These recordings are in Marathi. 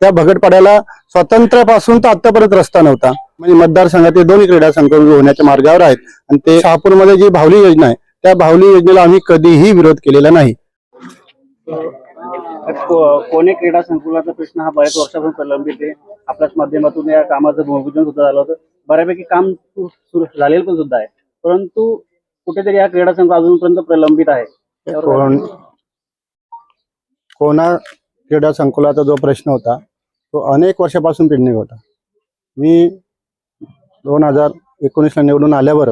त्या भगटपाड्याला स्वातंत्र्यापासून तर आतापर्यंत रस्ता नव्हता. म्हणजे मतदारसंघातील दोन्ही क्रीडा संकुल होण्याच्या मार्गावर आहेत. आणि ते शहापूरमध्ये जी भावली योजना आहे त्या भावली योजनेला आम्ही कधीही विरोध केलेला नाही. कोणे क्रीडा संकुलाचा प्रश्न हा बऱ्याच वर्षापासून प्रलंबित आहे. आपल्याच माध्यमातून या कामाचं भूमिपूजन सुद्धा झालं होतं. बऱ्यापैकी काम सुरू झालेलं पण सुद्धा आहे. परंतु कुठेतरी हा क्रीडा संकुल अजूनपर्यंत प्रलंबित आहे. कोणा क्रीडा संकुलाचा जो प्रश्न होता तो अनेक वर्षापासून पेंडिंग होता. मी दोन हजार एकोणीसला निवडून आल्यावर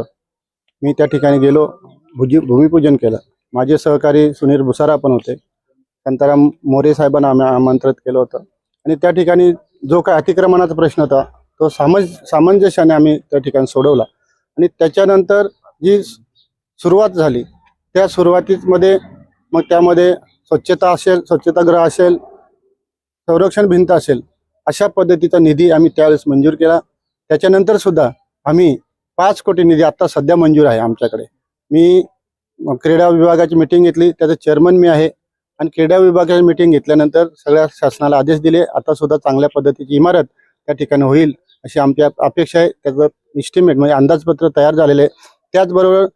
मी त्या ठिकाणी गेलो भुजी भूमिपूजन केलं. माझे सहकारी सुनील भुसारा पण होते. शांताराम मोरे साहेबांना आम्ही आमंत्रित केलं होतं. आणि त्या ठिकाणी जो काय अतिक्रमणाचा प्रश्न होता तो सामंज सामंजस्याने आम्ही त्या ठिकाणी सोडवला. आणि त्याच्यानंतर जी सुरुवात झाली त्या सुरुवातीमध्ये मग त्यामध्ये स्वच्छता असेल स्वच्छतागृह असेल संरक्षण भिंत असेल अशा पद्धतीचा निधी आम्ही त्यावेळेस मंजूर केला. त्याच्यानंतर सुद्धा आम्ही पाच कोटी निधी आत्ता सध्या मंजूर आहे आमच्याकडे. मी क्रीडा विभागाची मिटिंग घेतली त्याचं चेअरमन मी आहे. आणि क्रीडा विभागाची मिटिंग घेतल्यानंतर सगळ्या शासनाला आदेश दिले. आता सुद्धा चांगल्या पद्धतीची इमारत त्या ठिकाणी होईल अशी आमची अपेक्षा आहे. त्याचं इस्टिमेट म्हणजे अंदाजपत्र तयार झालेलं आहे. त्याचबरोबर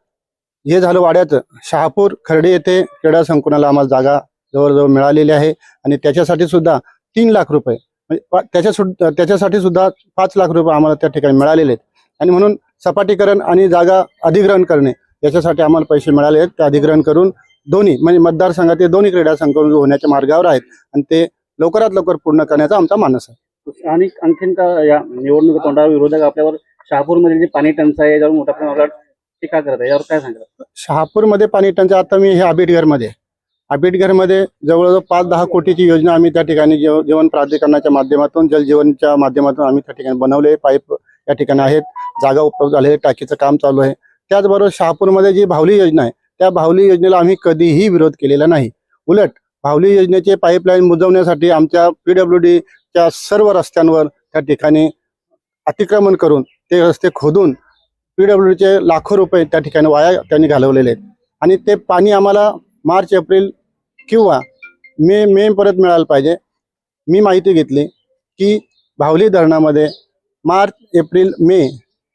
हे झालं वाड्यात. शहापूर खर्डे येथे क्रीडा संकुलाला आम्हाला जागा जवळजवळ मिळालेली आहे आणि त्याच्यासाठी सुद्धा तीन लाख रुपये. म्हणजे त्याच्या सुद्धा त्याच्यासाठी सुद्धा पाच लाख रुपये आम्हाला त्या ठिकाणी मिळालेले आहेत. आणि म्हणून सपाटीकरण आणि जागा अधिग्रहण करणे याच्यासाठी आम्हाला पैसे मिळाले आहेत. ते अधिग्रहण करून दोन्ही म्हणजे मतदारसंघातील दोन्ही क्रीडा संकुल होण्याच्या मार्गावर आहेत आणि ते लवकरात लवकर पूर्ण करण्याचा आमचा मानस आहे. आणि आणखीन का या निवडणूक तोंडावर विरोधक आपल्यावर शहापूरमधील जी पाणी टंचाई आहे याच्यावर मोठ्या प्रमाणावर टीका करत आहे यावर काय शहापूरमध्ये पाणी टंचाई आता मी हे आबिटघरमध्ये. आहे. आबिटघरमध्ये जवळजवळ पाच दहा कोटीची योजना आम्ही त्या ठिकाणी जेव जेवण प्राधिकरणाच्या माध्यमातून जलजीवनच्या माध्यमातून आम्ही त्या ठिकाणी बनवले. पाईप या ठिकाणी आहेत. जागा उपलब्ध झाले टाकीचं काम चालू आहे. त्याचबरोबर शहापूरमध्ये जी भावली योजना आहे त्या भावली योजनेला आम्ही कधीही विरोध केलेला नाही. उलट भावली योजनेचे पाईपलाईन बुजवण्यासाठी आमच्या पीडब्ल्यू डीच्या सर्व रस्त्यांवर त्या ठिकाणी अतिक्रमण करून ते रस्ते खोदून पीडब्ल्यूडीचे लाखो रुपये त्या ठिकाणी वाया त्यांनी घालवलेले आहेत. आणि ते पाणी आम्हाला मार्च एप्रिल किंवा मे मे परत मिळालं पाहिजे. मी माहिती घेतली की भावली धरणामध्ये मार्च एप्रिल मे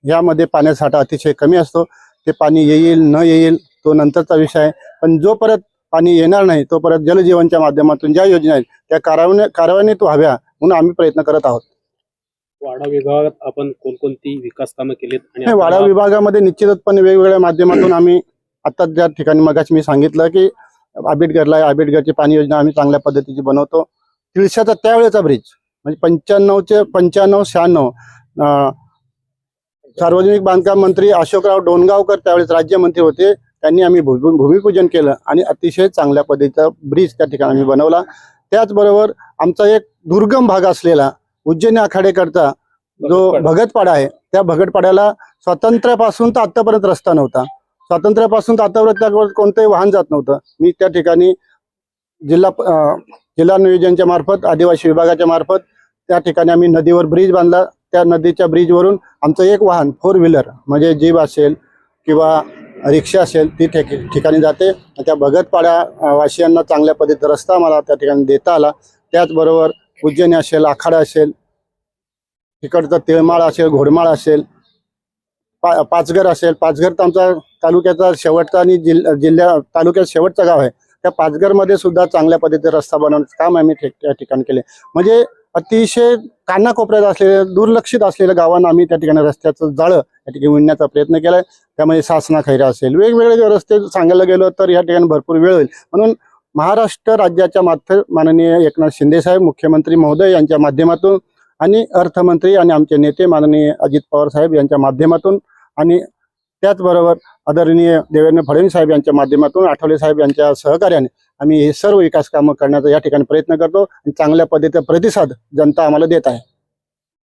यामध्ये पाण्याचा साठा अतिशय कमी असतो. ते पाणी येईल न येईल तो नंतरचा विषय आहे. पण जो परत पाणी येणार नाही तोपर्यंत जलजीवनच्या माध्यमातून ज्या योजना आहेत त्या कार्यान्वय कार्यान्वित व्हाव्या म्हणून आम्ही प्रयत्न करत आहोत. वाडा विभागात आपण कोणकोणती विकास कामं केलीत आणि नाही, वाडा आपल्याला- विभागामध्ये निश्चितपणे वेगवेगळ्या माध्यमातून आम्ही आता ज्या ठिकाणी मगाशी मी सांगितलं की आंबेडकरला आंबेडकरची पाणी योजना आम्ही चांगल्या पद्धतीची बनवतो. तिळशाचा त्यावेळेचा ब्रिज म्हणजे पंच्याण्णवचे पंच्याण्णव शहाण्णव अं, सार्वजनिक बांधकाम मंत्री अशोकराव डोणगावकर त्यावेळेस राज्यमंत्री होते. त्यांनी आम्ही भूमी- भूमिपूजन केलं आणि अतिशय चांगल्या पद्धतीचा ब्रिज त्या ठिकाणी आम्ही बनवला. त्याचबरोबर आमचा एक दुर्गम भाग असलेला उज्जैनी आखाडेकरचा जो भगतपाडा. आहे त्या भगतपाड्याला स्वातंत्र्यापासून तर आतापर्यंत रस्ता नव्हता. स्वातंत्र्यापासून तर आतापर्यंत त्यावर कोणतंही वाहन जात नव्हतं. मी त्या ठिकाणी जिल्हा जिल्हा नियोजनच्या मार्फत आदिवासी विभागाच्या मार्फत त्या ठिकाणी आम्ही नदीवर ब्रिज बांधला. त्या नदीच्या ब्रिजवरून आमचं एक वाहन फोर व्हीलर म्हणजे जीप असेल किंवा रिक्षा असेल ती ठिक- ठिकाणी जाते. आणि त्या भगतपाड्या अं, वासियांना चांगल्या पद्धतीचा रस्ता मला त्या ठिकाणी देता आला. त्याचबरोबर उज्जैनी असेल आखाडा असेल तिकडचं तिळमाळ असेल घोडमाळ असेल पा पाचघर असेल. पाचघर तर आमचा तालुक्याचा शेवटचा आणि जिल्हा जिल्ह्या तालुक्यात शेवटचं गाव आहे. त्या पाचघरमध्ये सुद्धा चांगल्या पद्धतीने रस्ता बनवण्याचं काम आम्ही त्या ठिकाणी केले. म्हणजे अतिशय कानाकोपऱ्यात असलेल्या दुर्लक्षित असलेल्या गावांना आम्ही त्या ठिकाणी रस्त्याचं जाळं या ठिकाणी विणण्याचा प्रयत्न केला त्यामध्ये सासना खैरा असेल. वेगवेगळे रस्ते सांगायला गेलो तर या ठिकाणी भरपूर वेळ होईल. म्हणून महाराष्ट्र राज्याच्या मार्फत माननीय एकनाथ शिंदे साहेब मुख्यमंत्री महोदय यांच्या माध्यमातून आणि अर्थमंत्री आणि आमचे नेते माननीय अजित पवार साहेब यांच्या माध्यमातून आणि त्याचबरोबर आदरणीय देवेंद्र फडणवीस साहेब यांच्या माध्यमातून आठवले साहेब यांच्या सहकार्याने आम्ही हे सर्व विकास कामं करण्याचा या ठिकाणी प्रयत्न करतो आणि चांगल्या पद्धतीचा प्रतिसाद जनता आम्हाला देत आहे.